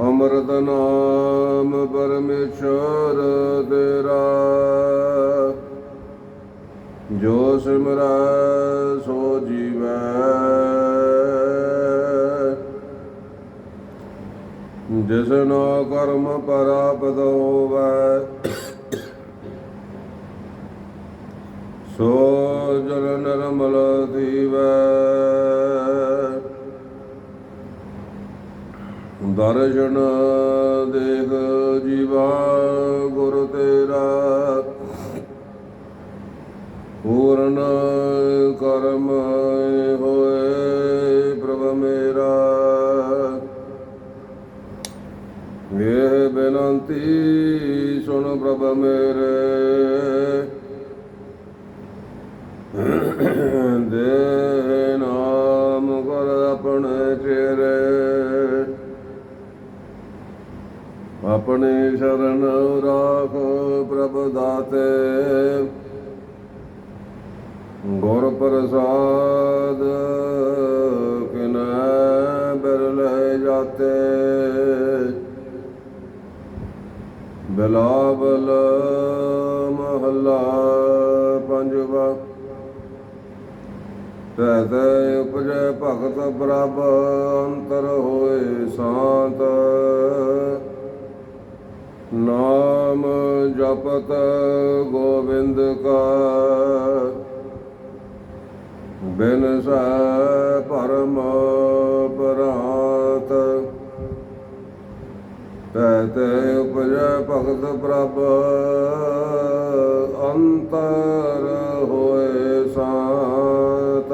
ਅੰਮ੍ਰਿਤ ਨਾਮ ਪਰਮੇਸ਼ਰ ਤੇਰਾ। ਜੋ ਸਿਮਰੈ, ਸੋ ਜੀਵੈ। ਜਿਸਨੋ ਕਰਮ ਪਰਾਪਤ ਹੋਵੈ, ਸੋ ਜਨ ਨਰਮਲ ਦੀਵੈ ਦਰਸ਼ਨ ਦੇਖ ਜੀਵਾ ਗੁਰ ਤੇਰਾ। ਪੂਰਨ ਕਰਮ ਹੋਏ ਪ੍ਰਭ ਮੇਰਾ। ਇਹ ਬੇਨੰਤੀ ਸੁਣ ਪ੍ਰਭ ਮੇਰੇ। ਆਪਣੀ ਸ਼ਰਨ ਰਾਖ ਪ੍ਰਭ ਦਾਤੇ। ਗੁਰ ਪ੍ਰਸਾਦ ਕਿਨੈ ਬਿਰਲੇ ਜਾਤੇ। ਬਿਲਾਵਲ ਮਹੱਲਾ ਪੰਜਵਾ। ਤੈ ਉਪਜੈ ਭਗਤ ਪ੍ਰਭ, ਅੰਤਰ ਹੋਏ ਸ਼ਾਂਤ। ਨਾਮ ਜਪਤ ਗੋਬਿੰਦ ਕਾ ਬਿਨ ਸੈ ਪਰਮ ਪਰਾਤ। ਤੈ ਤੈ ਉਪਜੈ ਭਗਤ ਪ੍ਰਭ, ਅੰਤਰ ਹੋਏ ਸਾਤ।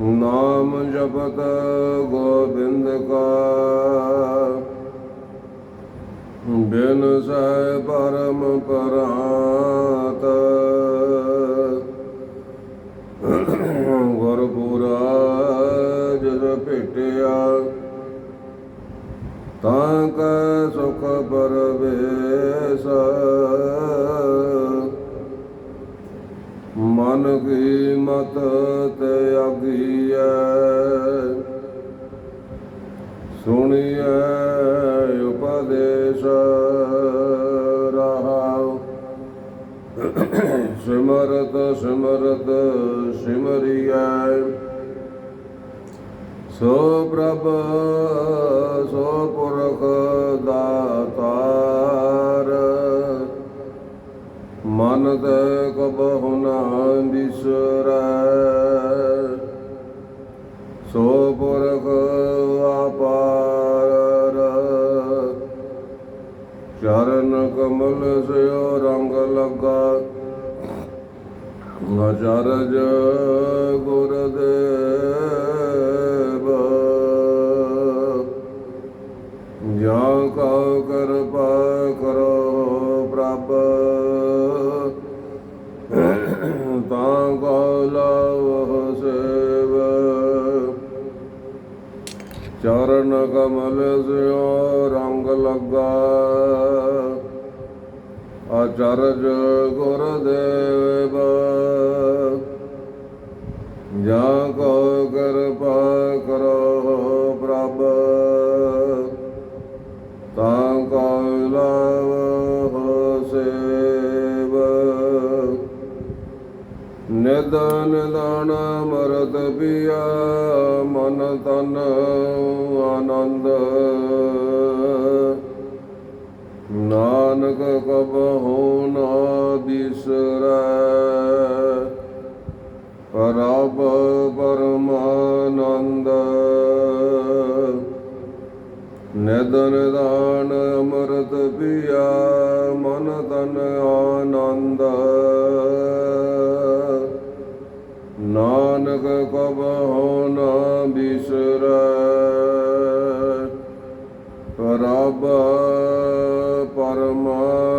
ਨਾਮ ਜਪਤ ਗੋਬਿੰਦ ਕਾ ਬਿਨ ਸਹਿ ਪਰਮ ਪਰਾਤ। ਗੁਰਪੁਰਾ ਜਦ ਭੇਟਿਆ, ਤਾਂ ਕੈ ਸੁਖ ਪਰਵੇਸ। ਮਨ ਕੀ ਮਤ ਤੇ ਆਗੀਐ ਸੁਣੀਐ ਉਪਦੇਸ਼ ਰਹਾਉ। ਸਿਮਰਤ ਸਿਮਰਤ ਸਿਮਰਿਐ। ਸੋ ਪ੍ਰਭ, ਸੋ ਪੁਰਖ ਦਾਤਾਰ, ਮਨ ਤੇ ਕਬਹੁ ਨਾ ਬਿਸਰੈ। ਸੋ ਪੁਰਖ ਆਪਾਰ ਅਚਰਜ ਗੁਰਦੇਵ। ਜਾਂ ਕਉ ਕਿਰਪਾ ਕਰੋ ਪ੍ਰਭ। ਤਾਂ ਕਉ ਲਵ ਸੇਵ। ਚਰਨ ਕਮਲ ਸਿਓ ਰੰਗ ਲੱਗਾ। ਅਚਰਜ ਗੁਰਦੇਵ। ਜਾਂ ਕੋ ਕਿਰਪਾ ਕਰੋ ਪ੍ਰਭ। ਤਾਂ ਕੋ ਲਵ ਸੇਵ। ਨਿਦ ਨਿਦਾਨ ਮਰਤ ਪਿਆ, ਮਨ ਤਨ ਆਨੰਦ। ਨਾਨਕ ਕਬ ਹੋ ਨਾ ਬਿਸਰੈ ਪਰਬ ਪਰਮਾਨੰਦ। ਨਿਦ ਨਿਦਾਨ ਅੰਮ੍ਰਿਤ ਪਿਆ, ਮਨ ਤਨ ਆਨੰਦ। ਨਾਨਕ ਕਬ ਹੋ ਨਾ ਬਿਸਰੈ